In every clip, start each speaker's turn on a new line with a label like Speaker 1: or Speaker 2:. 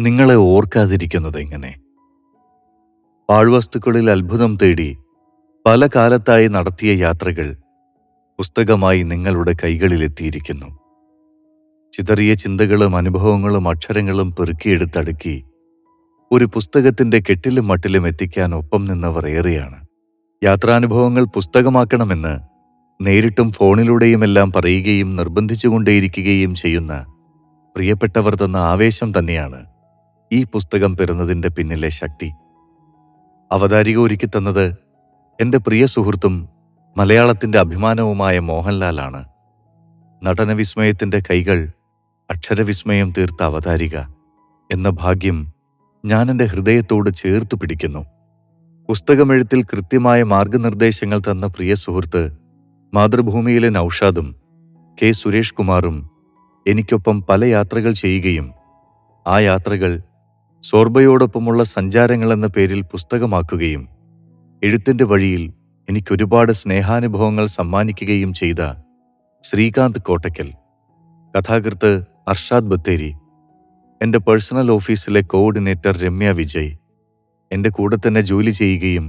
Speaker 1: നിങ്ങളെ ഓർക്കാതിരിക്കുന്നത് എങ്ങനെ? പാഴ്വസ്തുക്കളിൽ അത്ഭുതം തേടി പല കാലത്തായി നടത്തിയ യാത്രകൾ പുസ്തകമായി നിങ്ങളുടെ കൈകളിലെത്തിയിരിക്കുന്നു. ചിതറിയ ചിന്തകളും അനുഭവങ്ങളും അക്ഷരങ്ങളും പെറുക്കിയെടുത്തടുക്കി ഒരു പുസ്തകത്തിന്റെ കെട്ടിലും മട്ടിലും എത്തിക്കാൻ ഒപ്പം നിന്നവർ ഏറെയാണ്. യാത്രാനുഭവങ്ങൾ പുസ്തകമാക്കണമെന്ന് നേരിട്ടും ഫോണിലൂടെയുമെല്ലാം പറയുകയും നിർബന്ധിച്ചുകൊണ്ടേയിരിക്കുകയും ചെയ്യുന്ന പ്രിയപ്പെട്ടവർ തന്ന ആവേശം തന്നെയാണ്. ഈ പുസ്തകം പിറന്നതിന്റെ പിന്നിലെ ശക്തി. അവതാരിക ഒരുക്കി തന്നത് എന്റെ പ്രിയ സുഹൃത്തും മലയാളത്തിന്റെ അഭിമാനവുമായ മോഹൻലാലാണ്. നടനവിസ്മയത്തിന്റെ കൈകൾ അക്ഷരവിസ്മയം തീർത്ത അവതാരിക എന്ന ഭാഗ്യം ഞാൻ എന്റെ ഹൃദയത്തോട് ചേർത്തു പിടിക്കുന്നു. പുസ്തകമെഴുത്തിൽ കൃത്യമായ മാർഗനിർദ്ദേശങ്ങൾ തന്ന പ്രിയ സുഹൃത്ത് മാതൃഭൂമിയിലെ നൌഷാദും കെ സുരേഷ് കുമാറും എനിക്കൊപ്പം പല യാത്രകൾ ചെയ്യുകയും ആ യാത്രകൾ സോർബയോടൊപ്പമുള്ള സഞ്ചാരങ്ങൾ എന്ന പേരിൽ പുസ്തകമാക്കുകയും എഴുത്തിന്റെ വഴിയിൽ എനിക്കൊരുപാട് സ്നേഹാനുഭവങ്ങൾ സമ്മാനിക്കുകയും ചെയ്ത ശ്രീകാന്ത് കോട്ടയ്ക്കൽ കഥാകൃത്ത് അർഷാദ് ബത്തേരി. എന്റെ പേഴ്സണൽ ഓഫീസിലെ കോർഡിനേറ്റർ രമ്യ വിജയ്. എന്റെ കൂടെ തന്നെ ജോലി ചെയ്യുകയും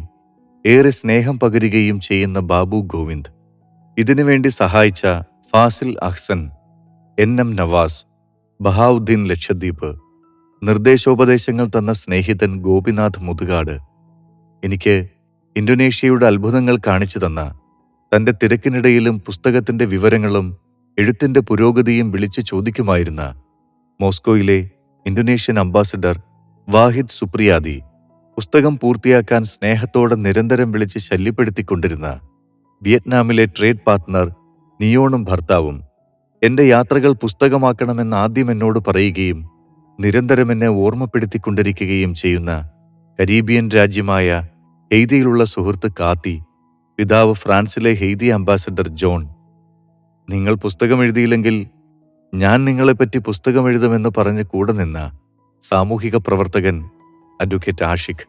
Speaker 1: ഏറെ സ്നേഹം പകരുകയും ചെയ്യുന്ന ബാബു ഗോവിന്ദ്. ഇതിനുവേണ്ടി സഹായിച്ച ഫാസിൽ അഹ്സൻ എൻ എം നവാസ് ബഹാവുദ്ദീൻ ലക്ഷദ്വീപ് നിർദ്ദേശോപദേശങ്ങൾ തന്ന സ്നേഹിതൻ ഗോപിനാഥ് മുതുകാട് എനിക്ക് ഇന്തോനേഷ്യയുടെ അത്ഭുതങ്ങൾ കാണിച്ചു തന്ന തന്റെ തിരക്കിനിടയിലും പുസ്തകത്തിന്റെ വിവരങ്ങളും എഴുത്തിന്റെ പുരോഗതിയും വിളിച്ചു ചോദിക്കുമായിരുന്ന മോസ്കോയിലെ ഇന്തോനേഷ്യൻ അംബാസഡർ വാഹിദ് സുപ്രിയാദി പുസ്തകം പൂർത്തിയാക്കാൻ സ്നേഹത്തോടെ നിരന്തരം വിളിച്ച് ശല്യപ്പെടുത്തിക്കൊണ്ടിരുന്ന വിയറ്റ്നാമിലെ ട്രേഡ് പാർട്ട്ണർ നിയോണും ഭർത്താവും എന്റെ യാത്രകൾ പുസ്തകമാക്കണമെന്ന് ആദ്യം എന്നോട് പറയുകയും നിരന്തരം എന്നെ ഓർമ്മപ്പെടുത്തിക്കൊണ്ടിരിക്കുകയും ചെയ്യുന്ന കരീബിയൻ രാജ്യമായ ഹെയ്തിയിലുള്ള സുഹൃത്ത് കാത്തി പിതാവ് ഫ്രാൻസിലെ ഹെയ്തി അംബാസഡർ ജോൺ നിങ്ങൾ പുസ്തകം എഴുതിയില്ലെങ്കിൽ ഞാൻ നിങ്ങളെപ്പറ്റി പുസ്തകം എഴുതുമെന്ന് പറഞ്ഞ് കൂടെ നിന്ന സാമൂഹിക പ്രവർത്തകൻ അഡ്വക്കേറ്റ് ആഷിഖ്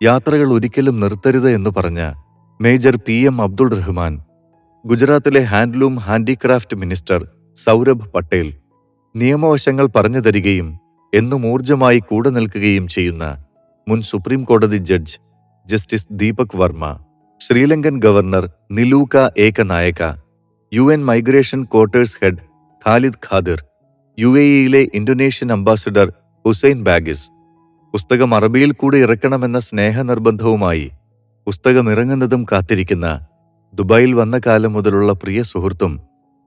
Speaker 1: യാത്രകൾ ഒരിക്കലും നിർത്തരുത് എന്ന് പറഞ്ഞ major P M Abdul Rahman ഗുജറാത്തിലെ handloom handicraft minister Saurabh Patel നിയമവശങ്ങൾ പറഞ്ഞു തരികയും എന്നും ഊർജമായി കൂടെ നിൽക്കുകയും ചെയ്യുന്ന മുൻ സുപ്രീം കോടതി judge justice Deepak Varma Sri Lankan governor Nilooka Ekanayake U N migration quarters head Khalid Khadir U A ഇയിലെ Indonesian ambassador Hussain Bagis പുസ്തകം അറബിയിൽ കൂടി ഇറക്കണമെന്ന സ്നേഹനിർബന്ധവുമായി പുസ്തകം ഇറങ്ങുന്നതും കാത്തിരിക്കുന്ന ദുബായിൽ വന്ന കാലം മുതലുള്ള പ്രിയ സുഹൃത്തും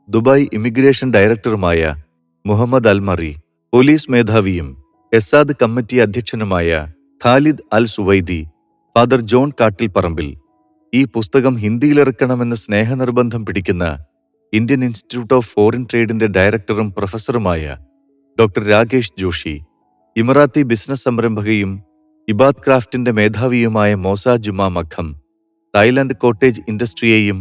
Speaker 1: ദുബായ് ഇമിഗ്രേഷൻ ഡയറക്ടറുമായ മുഹമ്മദ് അൽമറി പോലീസ് മേധാവിയും എസാദ് കമ്മിറ്റി അധ്യക്ഷനുമായ Khalid Al Suwaidi father John കാട്ടിൽ പറമ്പിൽ ഈ പുസ്തകം ഹിന്ദിയിലിറക്കണമെന്ന് സ്നേഹനിർബന്ധം പിടിക്കുന്ന ഇന്ത്യൻ ഇൻസ്റ്റിറ്റ്യൂട്ട് ഓഫ് ഫോറിൻ ട്രേഡിന്റെ ഡയറക്ടറും പ്രൊഫസറുമായ ഡോക്ടർ രാകേഷ് ജോഷി ഇമറാത്തി ബിസിനസ് സംരംഭകയും ഇബാദ് ക്രാഫ്റ്റിന്റെ മേധാവിയുമായ മോസ ജുമാ മഖം തായ്ലാന്റ് കോട്ടേജ് ഇൻഡസ്ട്രിയെയും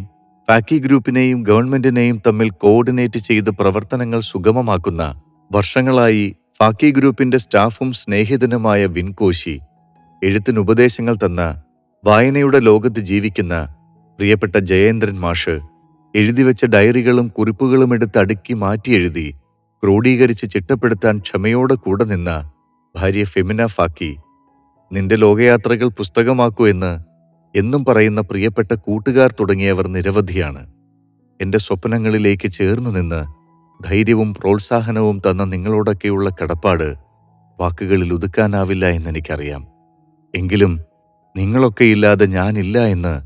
Speaker 1: ഫാക്കി ഗ്രൂപ്പിനെയും ഗവൺമെന്റിനെയും തമ്മിൽ കോർഡിനേറ്റ് ചെയ്ത് പ്രവർത്തനങ്ങൾ സുഗമമാക്കുന്ന വർഷങ്ങളായി ഫാക്കി ഗ്രൂപ്പിന്റെ സ്റ്റാഫും സ്നേഹിതനുമായ വിൻകോശി എഴുത്തിന് ഉപദേശങ്ങൾ തന്ന വായനയുടെ ലോകത്ത് ജീവിക്കുന്ന പ്രിയപ്പെട്ട ജയേന്ദ്രൻ മാഷ് എഴുതിവെച്ച ഡയറികളും കുറിപ്പുകളും എടുത്ത് അടുക്കി മാറ്റി എഴുതി ക്രോഡീകരിച്ച് ചിട്ടപ്പെടുത്താൻ ക്ഷമയോടെ കൂടെ നിന്ന ഭാര്യ ഫെമിന ഫാക്കി നിന്റെ ലോകയാത്രകൾ പുസ്തകമാക്കൂ എന്ന് എന്നും പറയുന്ന പ്രിയപ്പെട്ട കൂട്ടുകാർ തുടങ്ങിയവർ നിരവധിയാണ്. എന്റെ സ്വപ്നങ്ങളിലേക്ക് ചേർന്നു നിന്ന് ധൈര്യവും പ്രോത്സാഹനവും തന്ന നിങ്ങളോടൊക്കെയുള്ള കടപ്പാട് വാക്കുകളിൽ ഒതുക്കാനാവില്ല എന്നെനിക്കറിയാം. എങ്കിലും നിങ്ങളൊക്കെ ഇല്ലാതെ ഞാനില്ല എന്ന്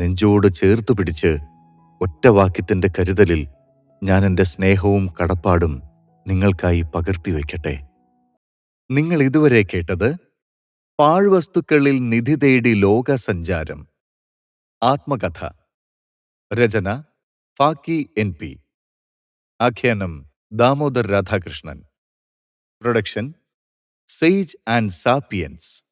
Speaker 1: നെഞ്ചോട് ചേർത്തു പിടിച്ച് ഒറ്റ വാക്യത്തിന്റെ കരുതലിൽ ഞാൻ എന്റെ സ്നേഹവും കടപ്പാടും നിങ്ങൾക്കായി പകർത്തി വയ്ക്കട്ടെ. നിങ്ങൾ ഇതുവരെ കേട്ടത് പാഴ്വസ്തുക്കളിൽ നിധി തേടി ലോകസഞ്ചാരം. ആത്മകഥ. രചന ഫാക്കി എൻ പി. ആഖ്യാനം Damodar Radhakrishnan. Production sage and sapiens.